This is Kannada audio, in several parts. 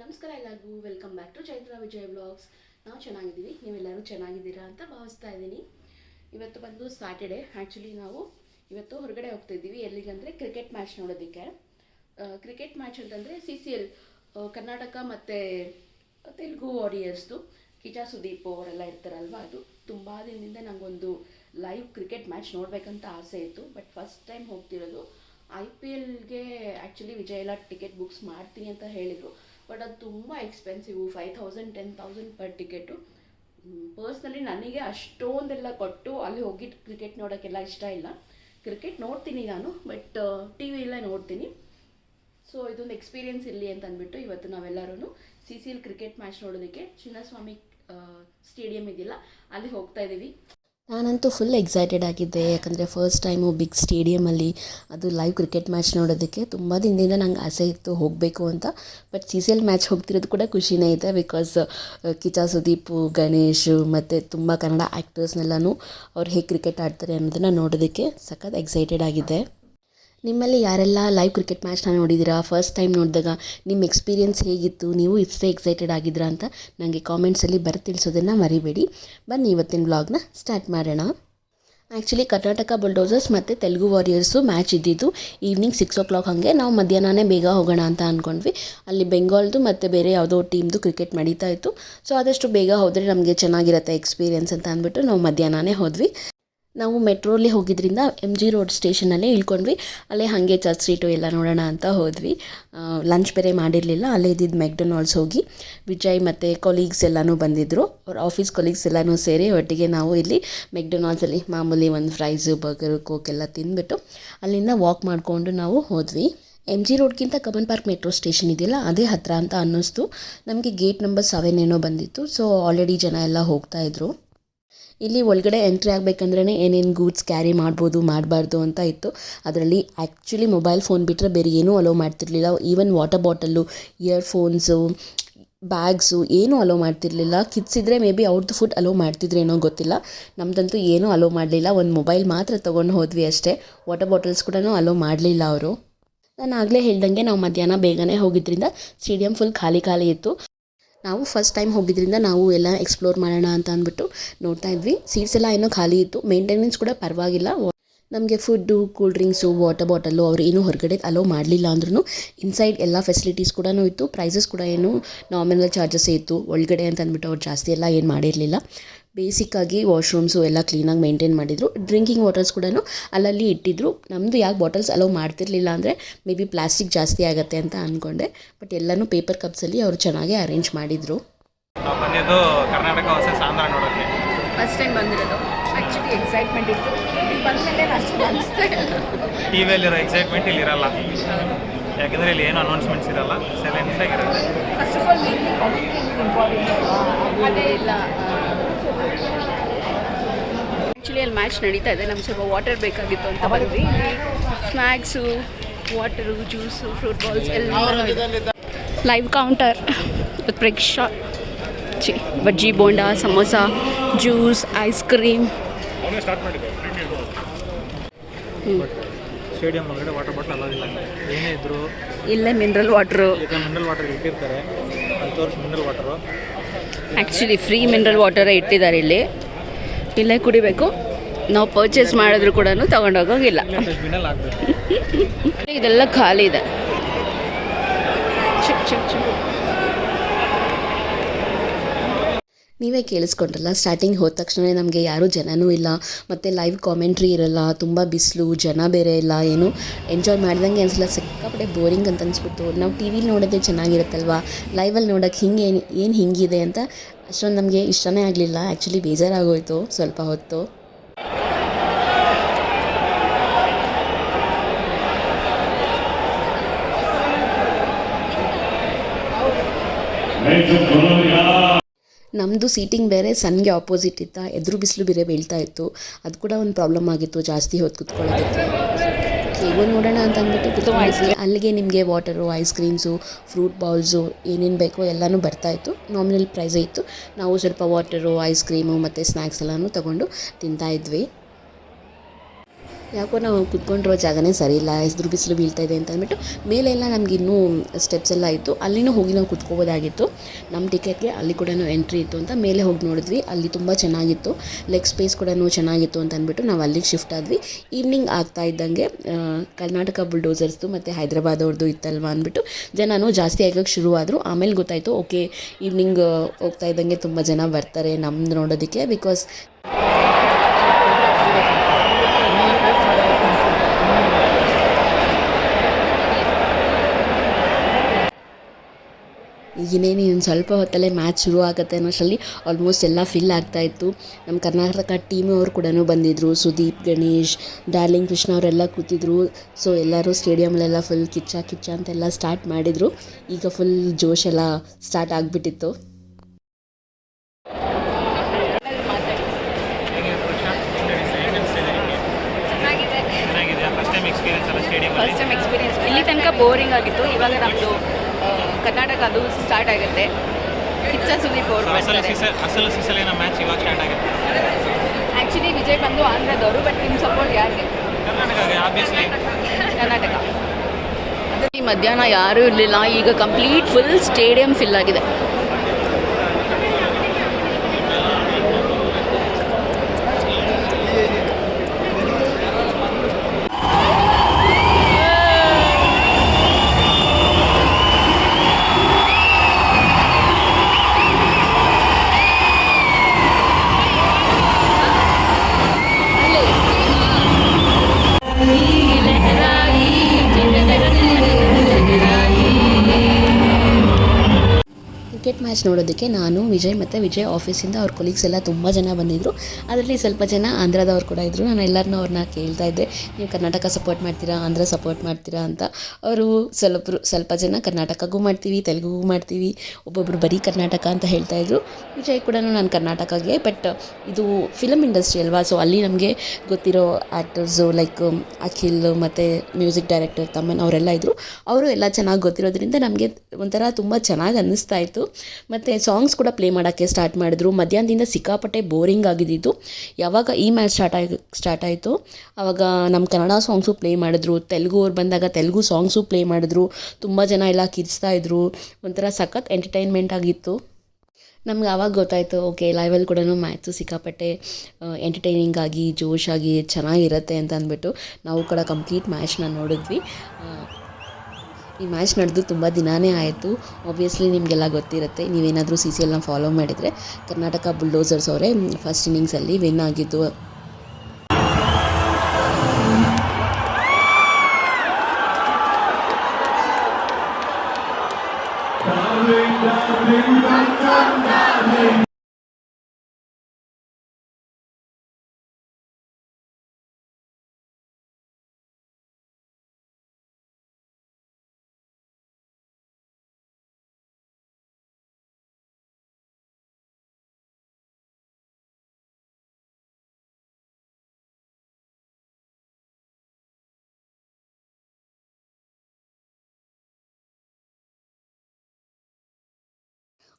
ನಮಸ್ಕಾರ ಎಲ್ಲರಿಗೂ. Welcome back to Chaitra Vijay blogs ನಾವು ಚೆನ್ನಾಗಿದ್ದೀವಿ. ನೀವೆಲ್ಲರೂ ಚೆನ್ನಾಗಿದ್ದೀರಾ ಅಂತ ಭಾವಿಸ್ತಾ ಇದ್ದೀನಿ. ಇವತ್ತು ಬಂದು ಸ್ಯಾಟರ್ಡೆ ಆ್ಯಕ್ಚುಲಿ ನಾವು ಇವತ್ತು ಹೊರಗಡೆ ಹೋಗ್ತಾ ಇದ್ದೀವಿ. ಎಲ್ಲಿಗಂದರೆ ಕ್ರಿಕೆಟ್ ಮ್ಯಾಚ್ ನೋಡೋದಕ್ಕೆ. ಕ್ರಿಕೆಟ್ ಮ್ಯಾಚ್ ಅಂತಂದರೆ ಸಿ ಸಿ ಎಲ್ ಕರ್ನಾಟಕ ಮತ್ತು ತೆಲುಗು ವಾರಿಯರ್ಸ್ದು ಕಿಚಾ ಸುದೀಪ್ ಅವರೆಲ್ಲ ಇರ್ತಾರಲ್ವ? ಅದು ತುಂಬ ದಿನದಿಂದ ನನಗೊಂದು ಲೈವ್ ಕ್ರಿಕೆಟ್ ಮ್ಯಾಚ್ ನೋಡಬೇಕಂತ ಆಸೆ ಇತ್ತು. ಬಟ್ ಫಸ್ಟ್ ಟೈಮ್ ಹೋಗ್ತಿರೋದು ಐ ಪಿ ಎಲ್ಗೆ ಆ್ಯಕ್ಚುಲಿ ವಿಜಯ್ ಟಿಕೆಟ್ ಬುಕ್ಸ್ ಮಾಡ್ತೀನಿ ಅಂತ ಹೇಳಿದರು. ಬಟ್ ಅದು ತುಂಬ expensive five thousand ten thousand per ticket personally ನನಗೆ ಅಷ್ಟೊಂದೆಲ್ಲ ಕೊಟ್ಟು ಅಲ್ಲಿ ಹೋಗಿ ಕ್ರಿಕೆಟ್ ನೋಡೋಕ್ಕೆಲ್ಲ ಇಷ್ಟ ಇಲ್ಲ. ಕ್ರಿಕೆಟ್ ನೋಡ್ತೀನಿ ನಾನು ಬಟ್ ಟಿ ವಿಯಲ್ಲೇ ನೋಡ್ತೀನಿ. ಸೊ ಇದೊಂದು ಎಕ್ಸ್ಪೀರಿಯನ್ಸ್ ಇರಲಿ ಅಂತ ಅಂದ್ಬಿಟ್ಟು ಇವತ್ತು ನಾವೆಲ್ಲರೂ C C L cricket match ನೋಡೋದಕ್ಕೆ ಚಿನ್ನಸ್ವಾಮಿ ಸ್ಟೇಡಿಯಂ ಇದೆಯಲ್ಲ ಅಲ್ಲಿ ಹೋಗ್ತಾ ಇದ್ದೀವಿ ನಾನಂತೂ ಫುಲ್ ಎಕ್ಸೈಟೆಡ್ ಆಗಿದ್ದೆ, ಯಾಕಂದರೆ ಫಸ್ಟ್ ಟೈಮು ಬಿಗ್ ಸ್ಟೇಡಿಯಮಲ್ಲಿ ಅದು ಲೈವ್ ಕ್ರಿಕೆಟ್ ಮ್ಯಾಚ್ ನೋಡೋದಕ್ಕೆ ತುಂಬ ದಿನದಿಂದ ನಂಗೆ ಆಸೆ ಇತ್ತು ಹೋಗಬೇಕು ಅಂತ. But C C L match ಹೋಗ್ತಿರೋದು ಕೂಡ ಖುಷಿನೇ ಇದೆ ಬಿಕಾಸ್ ಕಿಚಾ ಸುದೀಪು, ಗಣೇಶ್ ಮತ್ತು ತುಂಬ ಕನ್ನಡ ಆ್ಯಕ್ಟರ್ಸ್ನೆಲ್ಲನೂ ಅವ್ರು ಹೇಗೆ ಕ್ರಿಕೆಟ್ ಆಡ್ತಾರೆ ಅನ್ನೋದನ್ನು ನೋಡೋದಕ್ಕೆ ಸಖತ್ ಎಕ್ಸೈಟೆಡ್ ಆಗಿದ್ದೆ. ನಿಮ್ಮಲ್ಲಿ ಯಾರೆಲ್ಲ ಲೈವ್ ಕ್ರಿಕೆಟ್ ಮ್ಯಾಚ್ನ ನೋಡಿದ್ದೀರಾ ಫಸ್ಟ್ ಟೈಮ್ ನೋಡಿದಾಗ ನಿಮ್ಮ ಎಕ್ಸ್ಪೀರಿಯನ್ಸ್ ಹೇಗಿತ್ತು? ನೀವು ಇಷ್ಟೇ ಎಕ್ಸೈಟೆಡ್ ಆಗಿದ್ರಾ ಅಂತ ನನಗೆ ಕಾಮೆಂಟ್ಸಲ್ಲಿ ಬರೆ ತಿಳಿಸೋದನ್ನು ಮರಿಬೇಡಿ. ಬನ್ನಿ ಇವತ್ತಿನ ಬ್ಲಾಗ್ನ ಸ್ಟಾರ್ಟ್ ಮಾಡೋಣ. ಆ್ಯಕ್ಚುಲಿ ಕರ್ನಾಟಕ ಬುಲ್ಡೋಸರ್ಸ್ ಮತ್ತು ತೆಲುಗು ವಾರಿಯರ್ಸು ಮ್ಯಾಚ್ ಇದ್ದಿದ್ದು ಈವ್ನಿಂಗ್ ಸಿಕ್ಸ್ ಓ ಕ್ಲಾಕ್ ಹಾಗೆ. ನಾವು ಮಧ್ಯಾಹ್ನನೇ ಬೇಗ ಹೋಗೋಣ ಅಂತ ಅಂದ್ಕೊಂಡ್ವಿ ಅಲ್ಲಿ ಬೆಂಗಾಲ್ದು ಮತ್ತು ಬೇರೆ ಯಾವುದೋ ಟೀಮ್ದು ಕ್ರಿಕೆಟ್ ನಡೀತಾ ಇತ್ತು. ಸೊ ಆದಷ್ಟು ಬೇಗ ಹೋದರೆ ನಮಗೆ ಚೆನ್ನಾಗಿರುತ್ತೆ ಎಕ್ಸ್ಪೀರಿಯನ್ಸ್ ಅಂತ ಅಂದ್ಬಿಟ್ಟು ನಾವು ಮಧ್ಯಾಹ್ನನೇ ಹೋದ್ವಿ. ನಾವು ಮೆಟ್ರೋಲಿ ಹೋಗಿದ್ದರಿಂದ ಎಂ ಜಿ ರೋಡ್ ಸ್ಟೇಷನಲ್ಲೇ ಇಳ್ಕೊಂಡ್ವಿ. ಅಲ್ಲೇ ಹಾಗೆ ಚರ್ಚ್ ಸ್ಟ್ರೀಟು ಎಲ್ಲ ನೋಡೋಣ ಅಂತ ಹೋದ್ವಿ. ಲಂಚ್ ಬೇರೆ ಮಾಡಿರಲಿಲ್ಲ. ಅಲ್ಲೇ ಇದ್ದಿದ್ದು ಮೆಕ್ಡೊನಾಲ್ಡ್ಸ್ ಹೋಗಿ ವಿಜಯ್ ಮತ್ತು ಕೊಲೀಗ್ಸ್ ಎಲ್ಲನೂ ಬಂದಿದ್ದರು ಅವ್ರ ಆಫೀಸ್ ಕೊಲೀಗ್ಸ್ ಎಲ್ಲನೂ ಸೇರಿ ಒಟ್ಟಿಗೆ ನಾವು ಇಲ್ಲಿ ಮೆಕ್ಡೊನಾಲ್ಡ್ಸಲ್ಲಿ ಮಾಮೂಲಿ ಒಂದು ಫ್ರೈಸು ಬರ್ಗರು ಕೋಕ್ ಎಲ್ಲ ತಿಂದ್ಬಿಟ್ಟು ಅಲ್ಲಿಂದ ವಾಕ್ ಮಾಡಿಕೊಂಡು ನಾವು ಹೋದ್ವಿ. ಎಂ ಜಿ ರೋಡ್ಗಿಂತ ಕಮನ್ ಪಾರ್ಕ್ ಮೆಟ್ರೋ ಸ್ಟೇಷನ್ ಇದೆಯಲ್ಲ, ಅದೇ ಹತ್ತಿರ ಅಂತ ಅನ್ನಿಸ್ತು. ನಮಗೆ ಗೇಟ್ ನಂಬರ್ ಸೆವೆನ್ ಏನೋ ಬಂದಿತ್ತು. ಸೊ ಆಲ್ರೆಡಿ ಜನ ಎಲ್ಲ ಹೋಗ್ತಾ ಇದ್ರು. ಇಲ್ಲಿ ಒಳಗಡೆ ಎಂಟ್ರಿ ಆಗಬೇಕಂದ್ರೆ ಏನೇನು ಗೂಡ್ಸ್ ಕ್ಯಾರಿ ಮಾಡ್ಬೋದು, ಮಾಡಬಾರ್ದು ಅಂತ ಇತ್ತು. ಅದರಲ್ಲಿ ಆ್ಯಕ್ಚುಲಿ ಮೊಬೈಲ್ ಫೋನ್ ಬಿಟ್ಟರೆ ಬೇರೆ ಏನೂ allow ಮಾಡ್ತಿರ್ಲಿಲ್ಲ. Even water bottle earphones bags ಏನೂ ಅಲೋ ಮಾಡ್ತಿರ್ಲಿಲ್ಲ. ಕಿಡ್ಸ್ ಇದ್ದರೆ ಮೇ ಬಿ ಅವ್ರದ್ದು ಫುಡ್ ಅಲೋ ಮಾಡ್ತಿದ್ರೇನೋ ಗೊತ್ತಿಲ್ಲ. ನಮ್ದಂತೂ ಏನೂ ಅಲೋ ಮಾಡಲಿಲ್ಲ. ಒಂದು ಮೊಬೈಲ್ ಮಾತ್ರ ತೊಗೊಂಡು ಹೋದ್ವಿ ಅಷ್ಟೇ. ವಾಟರ್ ಬಾಟಲ್ಸ್ ಕೂಡ ಅಲೋ ಮಾಡಲಿಲ್ಲ ಅವರು. ನಾನು ಆಗಲೇ ಹೇಳ್ದಂಗೆ ನಾವು ಮಧ್ಯಾಹ್ನ ಬೇಗನೆ ಹೋಗಿದ್ದರಿಂದ ಸ್ಟೇಡಿಯಂ ಫುಲ್ ಖಾಲಿ ಖಾಲಿ ಇತ್ತು. ನಾವು ಫಸ್ಟ್ ಟೈಮ್ ಹೋಗಿದ್ರಿಂದ ನಾವು ಎಲ್ಲ ಎಕ್ಸ್ಪ್ಲೋರ್ ಮಾಡೋಣ ಅಂತ ಅಂದ್ಬಿಟ್ಟು ನೋಡ್ತಾ ಇದ್ವಿ. ಸೀಟ್ಸ್ ಎಲ್ಲ ಏನೋ ಖಾಲಿ ಇತ್ತು. ಮೇಂಟೆನೆನ್ಸ್ ಕೂಡ ಪರವಾಗಿಲ್ಲ. ನಮಗೆ food cool drinks water bottle ಅವ್ರು ಏನೂ ಹೊರಗಡೆ ಅಲೋ ಮಾಡಲಿಲ್ಲ ಅಂದ್ರೂ ಇನ್ಸೈಡ್ ಎಲ್ಲ ಫೆಸಿಲಿಟೀಸ್ ಕೂಡ ಇತ್ತು. ಪ್ರೈಸಸ್ ಕೂಡ ಏನು ನಾರ್ಮಲ್ ಚಾರ್ಜಸ್ ಇತ್ತು. ಒಳಗಡೆ ಅಂತ ಅಂದ್ಬಿಟ್ಟು ಅವ್ರು ಜಾಸ್ತಿ ಎಲ್ಲ ಏನು ಮಾಡಿರಲಿಲ್ಲ. ಬೇಸಿಕ್ಕಾಗಿ ವಾಶ್ರೂಮ್ಸು ಎಲ್ಲ ಕ್ಲೀನಾಗಿ ಮೇಂಟೈನ್ ಮಾಡಿದರು. ಡ್ರಿಂಕಿಂಗ್ ವಾಟರ್ಸ್ ಕೂಡ ಅಲ್ಲಲ್ಲಿ ಇಟ್ಟಿದ್ರು. ನಮ್ಮದು ಯಾಕೆ ಬಾಟಲ್ಸ್ ಅಲೋ ಮಾಡ್ತಿರ್ಲಿಲ್ಲ ಅಂದರೆ ಮೇ ಬಿ ಪ್ಲಾಸ್ಟಿಕ್ ಜಾಸ್ತಿ ಆಗುತ್ತೆ ಅಂತ ಅಂದ್ಕೊಂಡೆ ಬಟ್ ಎಲ್ಲನೂ ಪೇಪರ್ ಕಪ್ಸಲ್ಲಿ ಅವರು ಚೆನ್ನಾಗಿ ಅರೇಂಜ್ ಮಾಡಿದರು. ನಾವು ಬಂದಿದ್ದು ಕರ್ನಾಟಕ ವರ್ಸಸ್ ಆಂಧ್ರ ನೋಡೋಕ್ಕೆ ಫಸ್ಟ್ ಟೈಮ್ ಬಂದಿರೋದು. ಆ್ಯಕ್ಚುಲಿ ಎಕ್ಸೈಟ್ಮೆಂಟ್ ಇತ್ತು. ಅಷ್ಟು ಅನಿಸ್ತಾ ಟಿ ವಿಯಲ್ಲಿರೋ ಎಕ್ಸೈಟ್ಮೆಂಟ್ ಇಲ್ಲಿ ಇರಲ್ಲ. ಯಾಕಂದರೆ ಇಲ್ಲಿ ಏನು ಅನೌನ್ಸ್ಮೆಂಟ್ಸ್ ಇರಲ್ಲ. ಸೈಲೆಂಟ್ ಆಗಿರುತ್ತೆ ಫಸ್ಟ್ ಆಫ್ ಆಲ್ ಮೇನ್ಲಿ ಅದೇ ಇಲ್ಲ ಆ್ಯಕ್ಚುಲಿ ಅಲ್ಲಿ ಮ್ಯಾಚ್ ನಡೀತಾ ಇದೆ. ನಮ್ಗೆ ಸ್ವಲ್ಪ ವಾಟರ್ ಬೇಕಾಗಿತ್ತು ಅಂತ ಬಂದ್ವಿ. Snacks water juice fruit balls ಎಲ್ಲ ಲೈವ್ ಕೌಂಟರ್ ಪ್ರೇಕ್ಷಾ ಚಿ bajji bonda samosa juice ice cream stadium ಒಳಗಡೆ ವಾಟರ್ ಬಾಟಲ್ ಅಲ್ಲ ಏನೇ ಇದ್ರು ಇಲ್ಲೇ ಮಿನರಲ್ ವಾಟ್ರು ಮಿನರಲ್ ವಾಟರ್ ಇಟ್ಟಿರ್ತಾರೆ. ಅಲ್ಲಿ ತೋರಿಸಿ mineral water actually free mineral ವಾಟರೇ ಇಟ್ಟಿದ್ದಾರೆ ಇಲ್ಲಿ. ಇಲ್ಲೇ ಕುಡಿಬೇಕು. ನಾವು ಪರ್ಚೇಸ್ ಮಾಡಿದ್ರು ಕೂಡ ತಗೊಂಡೋಗಿಲ್ಲ ಡಸ್ಟ್ಬಿನಲ್ಲಿ ಹಾಕ್ಬೇಕು ಇದೆಲ್ಲ ಖಾಲಿ ಇದೆ. ಚಿಕ್ ಚಿಕ್ ಚಿಕ್ ನೀವೇ ಕೇಳಿಸ್ಕೊಂಡ್ರಲ್ಲ ಸ್ಟಾರ್ಟಿಂಗ್ ಹೋದ ತಕ್ಷಣ ನಮಗೆ ಯಾರೂ ಜನನೂ ಇಲ್ಲ, ಮತ್ತು ಲೈವ್ ಕಾಮೆಂಟ್ರಿ ಇರಲ್ಲ, ತುಂಬ ಬಿಸಿಲು, ಜನ ಬೇರೆ ಇಲ್ಲ, ಏನು ಎಂಜಾಯ್ ಮಾಡ್ದಂಗೆ ಅನಿಸಲ್ಲ, ಸಿಕ್ಕಾಪಟ್ಟೆ ಬೋರಿಂಗ್ ಅಂತ ಅನಿಸ್ಬಿಟ್ಟು ನಾವು ಟಿ ವಿಲಿ ನೋಡೋದೇ ಚೆನ್ನಾಗಿರುತ್ತಲ್ವಾ? ಲೈವಲ್ಲಿ ನೋಡೋಕ್ಕೆ ಹಿಂಗೆ ಏನು ಹಿಂಗಿದೆ ಅಂತ ಅಷ್ಟೊಂದು ನಮಗೆ ಇಷ್ಟನೇ ಆಗಲಿಲ್ಲ. ಆ್ಯಕ್ಚುಲಿ ಬೇಜಾರಾಗೋಯಿತು ಸ್ವಲ್ಪ ಹೊತ್ತು. ನಮ್ಮದು ಸೀಟಿಂಗ್ ಬೇರೆ ಸನ್ಗೆ ಆಪೋಸಿಟ್ ಇತ್ತ, ಎದುರು ಬಿಸಿಲು ಬೇರೆ ಬೀಳ್ತಾ ಇತ್ತು. ಅದು ಕೂಡ ಒಂದು ಪ್ರಾಬ್ಲಮ್ ಆಗಿತ್ತು ಜಾಸ್ತಿ ಹೊತ್ತು ಕುತ್ಕೊಳ್ಳೋದಕ್ಕೆ. ಹೇಗೋ ನೋಡೋಣ ಅಂತ ಅಂದ್ಬಿಟ್ಟು ಅಲ್ಲಿಗೆ ನಿಮಗೆ water ice creams fruit bowls ಏನೇನು ಬೇಕೋ ಎಲ್ಲನೂ ಬರ್ತಾ ಇತ್ತು. ನಾಮಿನಲ್ ಪ್ರೈಸೇ ಇತ್ತು. ನಾವು ಸ್ವಲ್ಪ ವಾಟರು ಐಸ್ ಕ್ರೀಮು ಮತ್ತು ಸ್ನ್ಯಾಕ್ಸ್ ಎಲ್ಲನೂ ತೊಗೊಂಡು ತಿಂತಾ ಇದ್ವಿ. ಯಾಕೋ ನಾವು ಕುತ್ಕೊಂಡಿರೋ ಜಾಗನೇ ಸರಿ ಇಲ್ಲ ಹೆಸ್ರು ಬಿಸಿಲು ಬೀಳ್ತಾ ಇದೆ ಅಂತ ಅಂದ್ಬಿಟ್ಟು ಮೇಲೆಲ್ಲ ನಮ್ಗೆ ಇನ್ನೂ ಸ್ಟೆಪ್ಸ್ ಎಲ್ಲ ಇತ್ತು. ಅಲ್ಲಿನೂ ಹೋಗಿ ನಾವು ಕುತ್ಕೋಬೋದಾಗಿತ್ತು. ನಮ್ಮ ಟಿಕೆಟ್ಗೆ ಅಲ್ಲಿ ಕೂಡ ಎಂಟ್ರಿ ಇತ್ತು ಅಂತ ಮೇಲೆ ಹೋಗಿ ನೋಡಿದ್ವಿ. ಅಲ್ಲಿ ತುಂಬ ಚೆನ್ನಾಗಿತ್ತು. ಲೆಗ್ ಸ್ಪೇಸ್ ಕೂಡ ಚೆನ್ನಾಗಿತ್ತು ಅಂತ ಅಂದ್ಬಿಟ್ಟು ನಾವು ಅಲ್ಲಿಗೆ ಶಿಫ್ಟ್ ಆದ್ವಿ. ಈವ್ನಿಂಗ್ ಆಗ್ತಾ ಇದ್ದಂಗೆ ಕರ್ನಾಟಕ ಬುಲ್ಡೋಸರ್ಸ್ದು ಮತ್ತು ಹೈದ್ರಾಬಾದ್ ಅವ್ರದ್ದು ಇತ್ತಲ್ವ ಅಂದ್ಬಿಟ್ಟು ಜನನೂ ಜಾಸ್ತಿ ಆಗೋಕ್ಕೆ ಶುರುವಾದರು. ಆಮೇಲೆ ಗೊತ್ತಾಯಿತು, ಓಕೆ ಈವ್ನಿಂಗ್ ಹೋಗ್ತಾ ಇದ್ದಂಗೆ ತುಂಬ ಜನ ಬರ್ತಾರೆ ನಮ್ದು ನೋಡೋದಕ್ಕೆ ಬಿಕಾಸ್ ಈಗಿನೇನು ಇನ್ನು ಸ್ವಲ್ಪ ಹೊತ್ತಲ್ಲೇ ಮ್ಯಾಚ್ ಶುರು ಆಗುತ್ತೆ ಅನ್ನೋಷ್ಟರಲ್ಲಿ ಆಲ್ಮೋಸ್ಟ್ ಎಲ್ಲ ಫಿಲ್ ಆಗ್ತಾಯಿತ್ತು ನಮ್ಮ ಕರ್ನಾಟಕ ಟೀಮ್ ಅವರು ಕೂಡ ಬಂದಿದ್ದರು ಸುದೀಪ್ ಗಣೇಶ್ ಡಾರ್ಲಿಂಗ್ ಕೃಷ್ಣ ಅವರೆಲ್ಲ ಕೂತಿದ್ರು. ಸೊ ಎಲ್ಲರೂ ಸ್ಟೇಡಿಯಮಲ್ಲೆಲ್ಲ ಫುಲ್ ಕಿಚ್ಚ ಕಿಚ್ಚ ಅಂತೆಲ್ಲ ಸ್ಟಾರ್ಟ್ ಮಾಡಿದರು. ಈಗ ಫುಲ್ ಜೋಶ್ ಎಲ್ಲ ಸ್ಟಾರ್ಟ್ ಆಗಿಬಿಟ್ಟಿತ್ತು. ಫಸ್ಟ್ ಟೈಮ್ ಎಕ್ಸ್ಪೀರಿಯನ್ಸ್ ಇಲ್ಲಿ ತನಕ ಬೋರಿಂಗ್ ಆಗಿತ್ತು. ಇವಾಗ ನಮ್ಮದು ಕರ್ನಾಟಕ ಅದು ಸ್ಟಾರ್ಟ್ ಆಗುತ್ತೆ. ಕಿಚ್ಚ ಸುದೀಪ್ ಅವರು ಅಸಲು ಸಿಸಲ್ ಅಸಲು ಸೀಸಲಿನ ಮ್ಯಾಚ್ ಇವಾಗ ಸ್ಟಾರ್ಟ್ ಆಗುತ್ತೆ. ಆ್ಯಕ್ಚುಲಿ ವಿಜಯ್ ಬಂದು ಆಂಧ್ರದವರು ಬಟ್ ನಿಮ್ಮ ಸಪೋರ್ಟ್ ಯಾರಿಗೆ? ಕರ್ನಾಟಕಗೆ ಆಬ್ವಿಯಸ್ಲಿ ಕರ್ನಾಟಕ. ಈ ಮಧ್ಯಾಹ್ನ ಯಾರೂ ಇರಲಿಲ್ಲ. ಈಗ ಕಂಪ್ಲೀಟ್ ಫುಲ್ ಸ್ಟೇಡಿಯಂ ಫಿಲ್ ಆಗಿದೆ. लहरा ಕ್ರಿಕೆಟ್ ಮ್ಯಾಚ್ ನೋಡೋದಕ್ಕೆ ನಾನು, ವಿಜಯ್ ಮತ್ತು ವಿಜಯ್ ಆಫೀಸಿಂದ ಅವ್ರ ಕೊಲೀಗ್ಸ್ ಎಲ್ಲ ತುಂಬ ಜನ ಬಂದಿದ್ದರು ಅದರಲ್ಲಿ ಸ್ವಲ್ಪ ಜನ ಆಂಧ್ರದವ್ರು ಕೂಡ ಇದ್ದರು ನಾನು ಎಲ್ಲರನ್ನೂ ಅವ್ರನ್ನ ಕೇಳ್ತಾ ಇದ್ದೆ. ನೀವು ಕರ್ನಾಟಕ ಸಪೋರ್ಟ್ ಮಾಡ್ತೀರಾ? ಆಂಧ್ರ ಸಪೋರ್ಟ್ ಮಾಡ್ತೀರಾ? ಅಂತ. ಅವರು ಸ್ವಲ್ಪರು ಸ್ವಲ್ಪ ಜನ ಕರ್ನಾಟಕಗೂ ಮಾಡ್ತೀವಿ, ತೆಲುಗುಗೂ ಮಾಡ್ತೀವಿ. ಒಬ್ಬೊಬ್ಬರು ಬರೀ ಕರ್ನಾಟಕ ಅಂತ ಹೇಳ್ತಾ ಇದ್ದರು ವಿಜಯ್ ಕೂಡ ನಾನು ಕರ್ನಾಟಕಗೆ ಬಟ್ ಇದು ಫಿಲಮ್ ಇಂಡಸ್ಟ್ರಿ ಅಲ್ವಾ? ಸೊ ಅಲ್ಲಿ ನಮಗೆ ಗೊತ್ತಿರೋ ಆ್ಯಕ್ಟರ್ಸು ಲೈಕ್ ಅಖಿಲ್ ಮತ್ತು ಮ್ಯೂಸಿಕ್ ಡೈರೆಕ್ಟರ್ ತಮ್ಮನ್ ಅವರೆಲ್ಲ ಇದ್ದರು ಅವರು ಎಲ್ಲ ಚೆನ್ನಾಗಿ ಗೊತ್ತಿರೋದ್ರಿಂದ ನಮಗೆ ಒಂಥರ ತುಂಬ ಚೆನ್ನಾಗಿ ಅನ್ನಿಸ್ತಾ ಇತ್ತು. ಮತ್ತು ಸಾಂಗ್ಸ್ ಕೂಡ ಪ್ಲೇ ಮಾಡೋಕ್ಕೆ ಸ್ಟಾರ್ಟ್ ಮಾಡಿದ್ರು. ಮಧ್ಯಾಹ್ನದಿಂದ ಸಿಕ್ಕಾಪಟ್ಟೆ ಬೋರಿಂಗ್ ಆಗಿದ್ದಿತ್ತು ಯಾವಾಗ ಈ ಮ್ಯಾಚ್ ಸ್ಟಾರ್ಟ್ ಆಗಿ ಸ್ಟಾರ್ಟ್ ಆಯಿತು? ಆವಾಗ ನಮ್ಮ ಕನ್ನಡ ಸಾಂಗ್ಸು ಪ್ಲೇ ಮಾಡಿದ್ರು. ತೆಲುಗು ಅವ್ರು ಬಂದಾಗ ತೆಲುಗು ಸಾಂಗ್ಸು ಪ್ಲೇ ಮಾಡಿದ್ರು. ತುಂಬ ಜನ ಎಲ್ಲ ಕಿರಿಸ್ತಾ ಇದ್ರು. ಒಂಥರ ಸಖತ್ ಎಂಟರ್ಟೈನ್ಮೆಂಟ್ ಆಗಿತ್ತು. ನಮ್ಗೆ ಆವಾಗ ಗೊತ್ತಾಯಿತು ಓಕೆ ಲೈವಲ್ಲಿ ಕೂಡ ಮ್ಯಾಚು ಸಿಕ್ಕಾಪಟ್ಟೆ ಎಂಟರ್ಟೈನಿಂಗ್ ಆಗಿ ಜೋಶಾಗಿ ಚೆನ್ನಾಗಿರುತ್ತೆ ಅಂತ ಅಂದ್ಬಿಟ್ಟು ನಾವು ಕೂಡ ಕಂಪ್ಲೀಟ್ ಮ್ಯಾಚ್ನ ನೋಡಿದ್ವಿ. ಈ ಮ್ಯಾಚ್ ನಡೆದು ತುಂಬ ದಿನಾನೇ ಆಯಿತು. ಆಬ್ವಿಯಸ್ಲಿ ನಿಮಗೆಲ್ಲ ಗೊತ್ತಿರುತ್ತೆ, ನೀವೇನಾದರೂ ಸಿ ಸಿ ಎಲ್ನ ಫಾಲೋ ಮಾಡಿದರೆ ಕರ್ನಾಟಕ ಬುಲ್ಡೋಸರ್ಸ್ ಅವರೇ ಫಸ್ಟ್ ಇನ್ನಿಂಗ್ಸಲ್ಲಿ ವಿನ್ ಆಗಿದ್ದು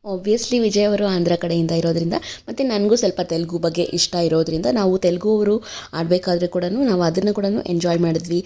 ಆಬ್ವಿಯಸ್ಲಿ ವಿಜಯ್ ಅವರು ಆಂಧ್ರ ಕಡೆಯಿಂದ ಇರೋದರಿಂದ, ಮತ್ತು ನನಗೂ ಸ್ವಲ್ಪ ತೆಲುಗು ಬಗ್ಗೆ ಇಷ್ಟ ಇರೋದರಿಂದ ನಾವು ತೆಲುಗು ಅವರು ಆಡಬೇಕಾದ್ರೆ ಕೂಡ ನಾವು ಅದನ್ನು ಕೂಡ ಎಂಜಾಯ್ ಮಾಡಿದ್ವಿ.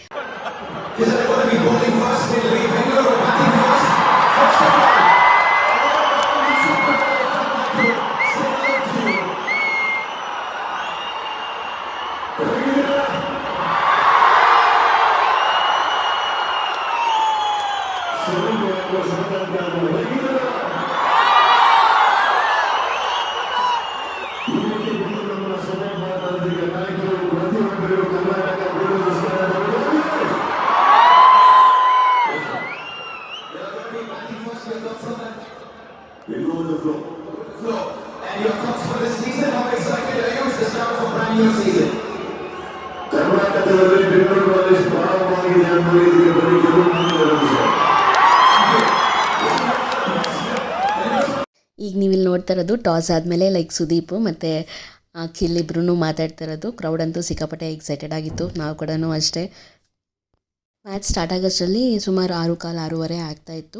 ಈಗ ನೀವು ಇಲ್ಲಿ ನೋಡ್ತಾ ಇರೋದು ಟಾಸ್ ಆದಮೇಲೆ ಲೈಕ್ ಸುದೀಪ್ ಮತ್ತು ಅಖಿಲ್ ಇಬ್ಬರೂ ಮಾತಾಡ್ತಾ ಇರೋದು. ಕ್ರೌಡ್ ಅಂತೂ ಸಿಕ್ಕಾಪಟ್ಟೆ ಎಕ್ಸೈಟೆಡ್ ಆಗಿತ್ತು. ನಾವು ಕೂಡ ಅಷ್ಟೇ. ಮ್ಯಾಚ್ ಸ್ಟಾರ್ಟ್ ಆಗೋಷ್ಟರಲ್ಲಿ ಸುಮಾರು ಆರು ಕಾಲು ಆರೂವರೆ ಆಗ್ತಾಯಿತ್ತು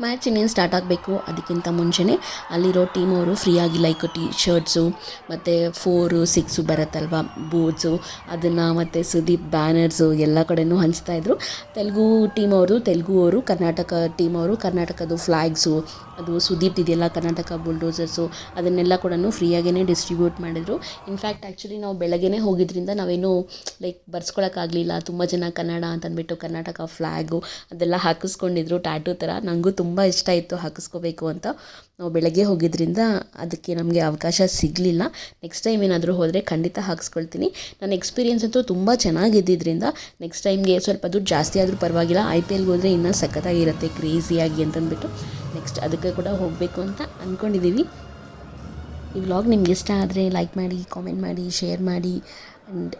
ಮ್ಯಾಚ್ ಇನ್ನೇನು ಸ್ಟಾರ್ಟ್ ಆಗಬೇಕು ಅದಕ್ಕಿಂತ ಮುಂಚೆನೇ ಅಲ್ಲಿರೋ ಟೀಮ್ ಅವರು ಫ್ರೀಯಾಗಿ ಲೈಕ್ ಟಿ ಶರ್ಟ್ಸು ಮತ್ತು ಫೋರು ಸಿಕ್ಸು ಬರುತ್ತಲ್ವ ಬೂಟ್ಸು ಅದನ್ನು ಮತ್ತು ಸುದೀಪ್ ಬ್ಯಾನರ್ಸು ಎಲ್ಲ ಕಡೆಯೂ ಹಂಚ್ತಾಯಿದ್ರು ತೆಲುಗು ಟೀಮ್ ಅವರು, ತೆಲುಗು ಅವರು, ಕರ್ನಾಟಕ ಟೀಮ್ ಅವರು ಕರ್ನಾಟಕದ ಫ್ಲ್ಯಾಗ್ಸು ಅದು ಸುದೀಪ್ ಇದೆಯಲ್ಲ, ಕರ್ನಾಟಕ ಬುಲ್ಡೋಸರ್ಸು ಅದನ್ನೆಲ್ಲ ಕೂಡ ಫ್ರೀಯಾಗೇ ಡಿಸ್ಟ್ರಿಬ್ಯೂಟ್ ಮಾಡಿದರು. ಇನ್ಫ್ಯಾಕ್ಟ್ ಆ್ಯಕ್ಚುಲಿ ನಾವು ಬೆಳಗ್ಗೆನೇ ಹೋಗಿದ್ದರಿಂದ ನಾವೇನು ಲೈಕ್ ಬರ್ಸ್ಕೊಳಕ್ಕಾಗಲಿಲ್ಲ. ತುಂಬ ಜನ ಕನ್ನಡ ಅಂತಂದ್ಬಿಟ್ಟು ಕರ್ನಾಟಕ ಫ್ಲ್ಯಾಗು ಅದೆಲ್ಲ ಹಾಕಿಸ್ಕೊಂಡಿದ್ರು ಟ್ಯಾಟೂ ಥರ ನನಗೂ ತುಂಬ ಇಷ್ಟ ಇತ್ತು ಹಾಕಿಸ್ಕೋಬೇಕು ಅಂತ. ನಾವು ಬೆಳಗ್ಗೆ ಹೋಗಿದ್ದರಿಂದ ಅದಕ್ಕೆ ನಮಗೆ ಅವಕಾಶ ಸಿಗಲಿಲ್ಲ. ನೆಕ್ಸ್ಟ್ ಟೈಮ್ ಏನಾದರೂ ಹೋದರೆ ಖಂಡಿತ ಹಾಕಿಸ್ಕೊಳ್ತೀನಿ. ನನ್ನ ಎಕ್ಸ್ಪೀರಿಯನ್ಸ್ ಅಂತೂ ತುಂಬ ಚೆನ್ನಾಗಿದ್ದಿದ್ದರಿಂದ ನೆಕ್ಸ್ಟ್ ಟೈಮ್ಗೆ ಸ್ವಲ್ಪ ದುಡ್ಡು ಜಾಸ್ತಿ ಆದರೂ ಪರವಾಗಿಲ್ಲ. ಐ ಪಿ ಎಲ್ಗೆ ಹೋದರೆ ಇನ್ನೂ ಸಖತ್ತಾಗಿರುತ್ತೆ ಕ್ರೇಜಿಯಾಗಿ ಅಂತಂದ್ಬಿಟ್ಟು. ನೆಕ್ಸ್ಟ್ ಅದಕ್ಕೆ ಕೂಡ ಹೋಗಬೇಕು ಅಂತ ಅಂದ್ಕೊಂಡಿದ್ದೀವಿ ಈ ವ್ಲಾಗ್ ನಿಮ್ಗೆ ಇಷ್ಟ ಆದರೆ ಲೈಕ್ ಮಾಡಿ ಕಾಮೆಂಟ್ ಮಾಡಿ ಶೇರ್ ಮಾಡಿ ಆ್ಯಂಡ್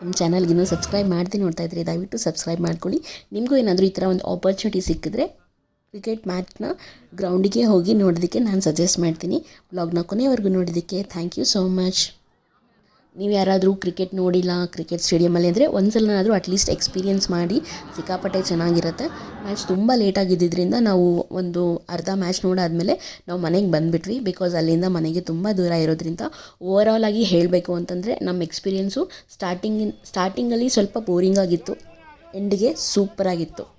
ನಮ್ಮ ಚಾನಲ್ಗೆ ಇನ್ನೂ ಸಬ್ಸ್ಕ್ರೈಬ್ ಮಾಡ್ತೀನಿ ನೋಡ್ತಾ ಇದ್ರೆ ದಯವಿಟ್ಟು ಸಬ್ಸ್ಕ್ರೈಬ್ ಮಾಡ್ಕೊಳ್ಳಿ. ನಿಮಗೂ ಏನಾದರೂ ಈ ಥರ ಒಂದು ಆಪರ್ಚುನಿಟಿ ಸಿಕ್ಕಿದ್ರೆ ಕ್ರಿಕೆಟ್ ಮ್ಯಾಚ್ನ ಗ್ರೌಂಡಿಗೆ ಹೋಗಿ ನೋಡೋದಕ್ಕೆ ನಾನು ಸಜೆಸ್ಟ್ ಮಾಡ್ತೀನಿ. ವ್ಲಾಗ್ನ ಕೊನೆವರೆಗೂ ನೋಡೋದಕ್ಕೆ ಥ್ಯಾಂಕ್ ಯು ಸೋ ಮಚ್ ನೀವು ಯಾರಾದರೂ ಕ್ರಿಕೆಟ್ ನೋಡಿಲ್ಲ ಕ್ರಿಕೆಟ್ ಸ್ಟೇಡಿಯಮಲ್ಲಿ ಅಂದರೆ ಒಂದ್ಸಲನಾದರೂ ಅಟ್ಲೀಸ್ಟ್ ಎಕ್ಸ್ಪೀರಿಯೆನ್ಸ್ ಮಾಡಿ ಸಿಕ್ಕಾಪಟ್ಟೆ ಚೆನ್ನಾಗಿರುತ್ತೆ. ಮ್ಯಾಚ್ ತುಂಬ ಲೇಟಾಗಿದ್ದರಿಂದ ನಾವು ಒಂದು ಅರ್ಧ ಮ್ಯಾಚ್ ನೋಡಾದಮೇಲೆ ನಾವು ಮನೆಗೆ ಬಂದುಬಿಟ್ವಿ ಬಿಕಾಸ್ ಅಲ್ಲಿಂದ ಮನೆಗೆ ತುಂಬ ದೂರ ಇರೋದ್ರಿಂದ ಓವರಾಲ್ ಆಗಿ ಹೇಳಬೇಕು ಅಂತಂದರೆ ನಮ್ಮ ಎಕ್ಸ್ಪೀರಿಯೆನ್ಸು ಸ್ಟಾರ್ಟಿಂಗಿನ ಸ್ಟಾರ್ಟಿಂಗಲ್ಲಿ ಸ್ವಲ್ಪ ಬೋರಿಂಗ್ ಆಗಿತ್ತು ಎಂಡಿಗೆ ಸೂಪರಾಗಿತ್ತು